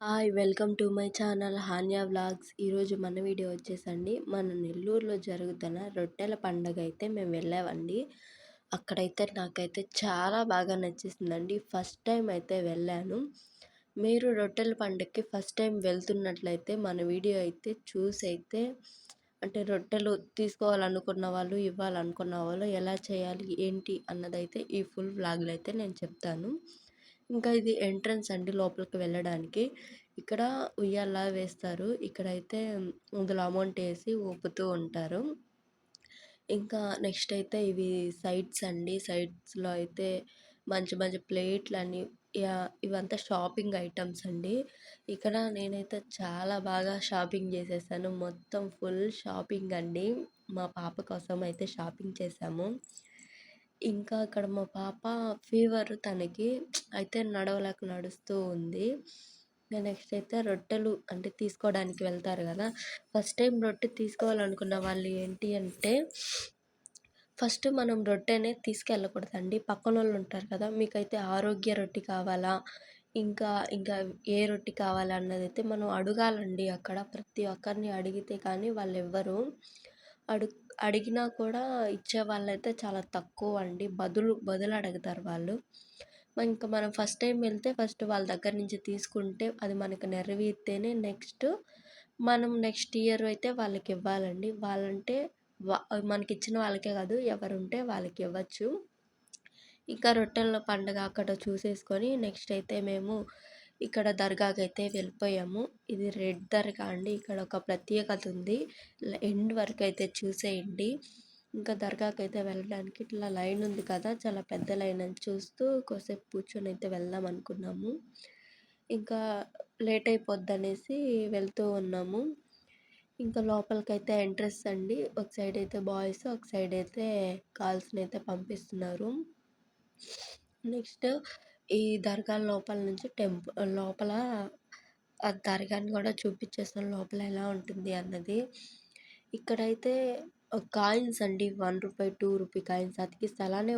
Hi welcome to my channel Hanya vlogs. ఈరోజు మన video వచ్చేసండి. మన నెల్లూరులో జరుగుతున్న రొట్టెల పండగ అయితే మేము వెళ్ళామండి. అక్కడైతే నాకైతే చాలా బాగా నచ్చేసిందండి. ఫస్ట్ టైం అయితే వెళ్ళాను. మీరు రొట్టెల పండగకి ఫస్ట్ టైం వెళ్తున్నట్లయితే మన వీడియో అయితే చూసి అయితే అంటే రొట్టెలు తీసుకోవాలనుకున్న వాళ్ళు ఇవ్వాలనుకున్న వాళ్ళు ఎలా చేయాలి ఏంటి అన్నదైతే ఈ ఫుల్ వ్లాగ్లో అయితే నేను చెప్తాను. ఇంకా ఇది ఎంట్రన్స్ అండి లోపలికి వెళ్ళడానికి. ఇక్కడ ఉయ్యాల వేస్తారు. ఇక్కడైతే ఇందులో అమౌంట్ వేసి ఊపుతూ ఉంటారు. ఇంకా నెక్స్ట్ అయితే ఇవి సైట్స్ అండి. సైడ్స్లో అయితే మంచి మంచి ప్లేట్లు అని ఇవంతా షాపింగ్ ఐటమ్స్ అండి. ఇక్కడ నేనైతే చాలా బాగా షాపింగ్ చేసేసాను. మొత్తం ఫుల్ షాపింగ్ అండి. మా పాప కోసం అయితే షాపింగ్ చేసాము. ఇంకా అక్కడ మా పాప ఫీవర్ తనకి అయితే నడవలేక నడుస్తూ ఉంది. నెక్స్ట్ అయితే రొట్టెలు అంటే తీసుకోవడానికి వెళ్తారు కదా. ఫస్ట్ టైం రొట్టె తీసుకోవాలనుకున్న వాళ్ళు ఏంటి అంటే ఫస్ట్ మనం రొట్టెనే తీసుకెళ్ళకూడదండి. పక్కన వాళ్ళు ఉంటారు కదా మీకైతే ఆరోగ్య రొట్టె కావాలా? ఇంకా ఇంకా ఏ రొట్టె కావాలన్నది అయితే మనం అడగాలండి అక్కడ. ప్రతి ఒక్కరిని అడిగితే కానీ వాళ్ళు ఎవ్వరు అడుగు అడిగినా కూడా ఇచ్చే వాళ్ళైతే చాలా తక్కువ అండి బదులు బదులు అడుగుతారు వాళ్ళు ఇంకా మనం ఫస్ట్ టైం వెళ్తే ఫస్ట్ వాళ్ళ దగ్గర నుంచి తీసుకుంటే అది మనకు నెరవేరితేనే నెక్స్ట్ మనం నెక్స్ట్ ఇయర్ అయితే వాళ్ళకి ఇవ్వాలండి. వాళ్ళంటే వా మనకి ఇచ్చిన వాళ్ళకే కాదు ఎవరుంటే వాళ్ళకి ఇవ్వచ్చు. ఇంకా రొట్టెల పండుగ అక్కడ చూసేసుకొని నెక్స్ట్ అయితే మేము ఇక్కడ దర్గాకి అయితే వెళ్ళిపోయాము. ఇది రెడ్ దర్గా అండి. ఇక్కడ ఒక ప్రత్యేకత ఉంది. ఎండ్ వరకు అయితే చూసేయండి. ఇంకా దర్గాకి అయితే వెళ్ళడానికి ఇట్లా లైన్ ఉంది కదా. చాలా పెద్ద లైన్ అని చూస్తూ కొద్దిసేపు కూర్చొని అయితే వెళ్దాం అనుకున్నాము. ఇంకా లేట్ అయిపోద్ది అనేసి వెళ్తూ ఉన్నాము. ఇంకా లోపలికి అయితే అండి. ఒక సైడ్ అయితే బాయ్స్ ఒక సైడ్ అయితే గర్ల్స్ని అయితే పంపిస్తున్నారు. నెక్స్ట్ ఈ దర్గా లోపల నుంచి టెంపుల్ లోపల ఆ దర్గాని కూడా చూపించేస్తాను లోపల ఎలా ఉంటుంది అన్నది. ఇక్కడైతే కాయిన్స్ అండి one rupee two rupee coins అతికిస్తే అలానే